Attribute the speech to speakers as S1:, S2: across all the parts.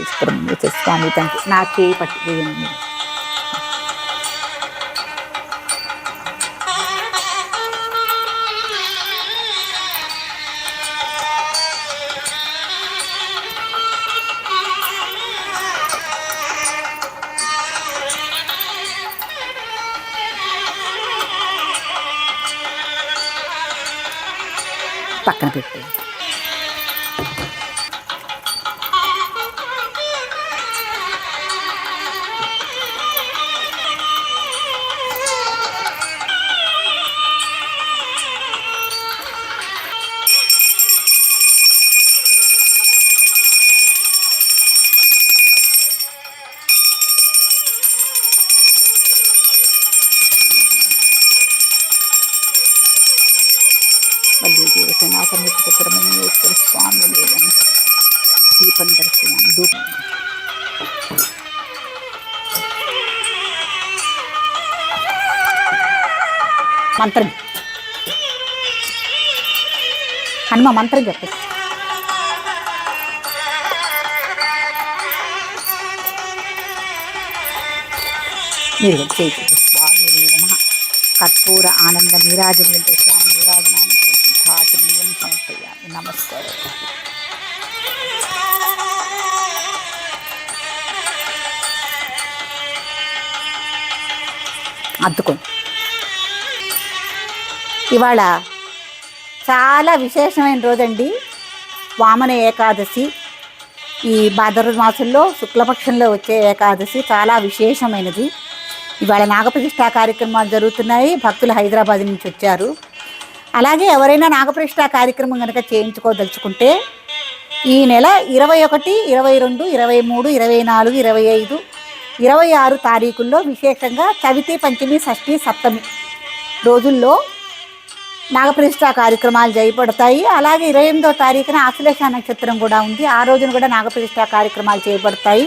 S1: తీసుకురండి స్వామి తండ్రి నా చేయి పక్కన పెట్టేయండి మళ్ళీ యొక్క పుత్రమేశ్వర స్వామి లేదని దీపం దర్శనం ధూపం. మంత్రం. హనుమ మంత్రం చెప్పు. మీరు చేసి స్వామి కర్పూర ఆనంద నీరాజనీయంతో స్వామి నీరాజనానంతరం సిద్ధాచనీయం సమర్పయామి నమస్కారం. అద్దుకోండి ఇవాళ చాలా విశేషమైన రోజండి. వామన ఏకాదశి. ఈ భాద్ర మాసంలో శుక్లపక్షంలో వచ్చే ఏకాదశి చాలా విశేషమైనది. ఇవాళ నాగప్రతిష్ఠా కార్యక్రమాలు జరుగుతున్నాయి. భక్తులు హైదరాబాద్ నుంచి వచ్చారు. అలాగే ఎవరైనా నాగప్రతిష్ట కార్యక్రమం కనుక చేయించుకోదలుచుకుంటే ఈ నెల ఇరవై ఒకటి ఇరవై రెండు ఇరవై మూడు ఇరవై నాలుగు ఇరవై ఐదు ఇరవై ఆరు తారీఖుల్లో విశేషంగా చవితి పంచమి షష్ఠి సప్తమి రోజుల్లో నాగప్రతిష్ట కార్యక్రమాలు చేయబడతాయి అలాగే ఇరవై ఎనిమిదో తారీఖున ఆశ్లేష నక్షత్రం కూడా ఉంది. ఆ రోజున కూడా నాగప్రతిష్ట కార్యక్రమాలు చేయబడతాయి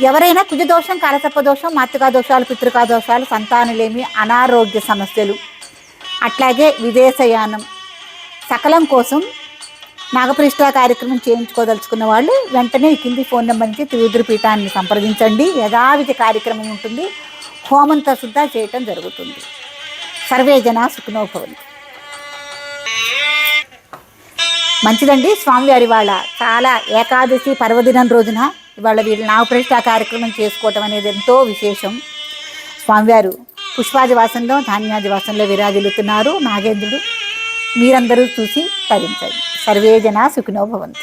S1: ఎవరైనా కుజదోషం కరసప్ప దోషం మాతృకా దోషాలు పితృకా దోషాలు సంతానలేమి అనారోగ్య సమస్యలు అట్లాగే విదేశయానం. సకలం కోసం నాగప్రతిష్ఠ కార్యక్రమం చేయించుకోదలుచుకున్న వాళ్ళు వెంటనే కింది ఫోన్ నెంబర్ నుంచి త్రివిధుల పీఠాన్ని సంప్రదించండి. యథావిధి కార్యక్రమం ఉంటుంది. హోమంతో శుద్ధ చేయటం జరుగుతుంది. సర్వే జన సుఖనోభవంతి మంచిదండి. స్వామివారి వాళ్ళ చాలా ఏకాదశి పర్వదినం రోజున ఇవాళ వీళ్ళు నాగప్రతిష్ట కార్యక్రమం చేసుకోవటం అనేది ఎంతో విశేషం. స్వామివారు పుష్పాదివాసంలో ధాన్యాదివాసంలో విరాజిల్లుతున్నారు నాగేంద్రుడు. మీరందరూ చూసి తరించండి. సర్వే జనా సుఖినో భవంతు.